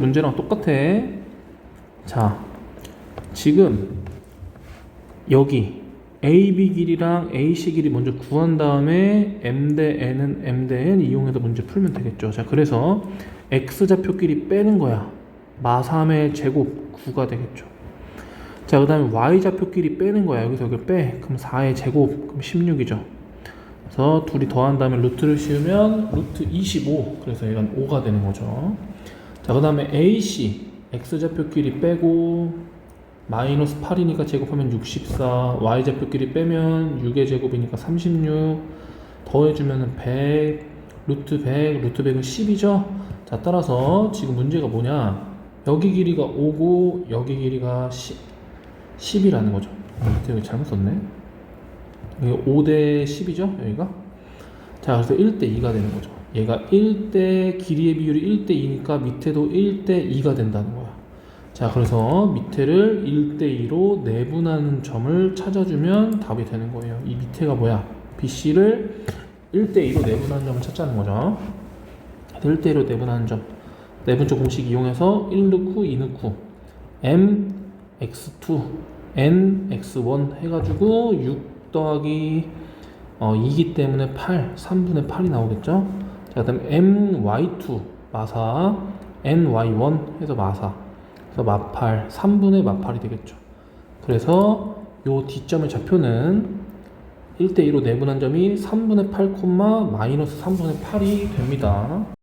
문제랑 똑같아. 자, 지금 여기 AB 길이랑 AC 길이 먼저 구한 다음에 M 대 N은 M 대 N 이용해서 문제 풀면 되겠죠. 자, 그래서 X좌표 길이 빼는 거야. 마3의 제곱 9가 되겠죠. 자, 그 다음에 Y좌표 길이 빼는 거야. 여기서 여기 빼. 그럼 4의 제곱. 그럼 16이죠. 그래서 둘이 더한 다음에 루트를 씌우면 루트 25. 그래서 얘가 5가 되는 거죠. 자, 그 다음에 AC. X좌표끼리 빼고 마이너스 8이니까 제곱하면 64. Y좌표끼리 빼면 6의 제곱이니까 36. 더해주면 100. 루트 100. 루트 100은 10이죠. 자, 따라서 지금 문제가 뭐냐. 여기 길이가 5고 여기 길이가 10, 10이라는 거죠. 아, 여기 잘못 썼네. 여기 5대 10이죠? 여기가? 자, 그래서 1대 2가 되는 거죠. 얘가 1대 길이의 비율이 1대 2니까 밑에도 1대 2가 된다는 거야. 자, 그래서 밑에를 1대 2로 내분하는 점을 찾아주면 답이 되는 거예요. 이 밑에가 뭐야? BC를 1대 2로 내분하는 점을 찾자는 거죠. 1대 2로 내분하는 점. 내분적 공식 이용해서 1 넣고 2 넣고 m x2 n x1 해가지고 6 더하기 어, 2기 때문에 8, 3분의 8이 나오겠죠? 자, 그 다음에 my2 마사, ny1 해서 마사. 그래서 마팔, 3분의 마팔이 되겠죠. 그래서 요 D점의 좌표는 1대2로 내분한 점이 3분의 8, 마이너스 3분의 8이 됩니다.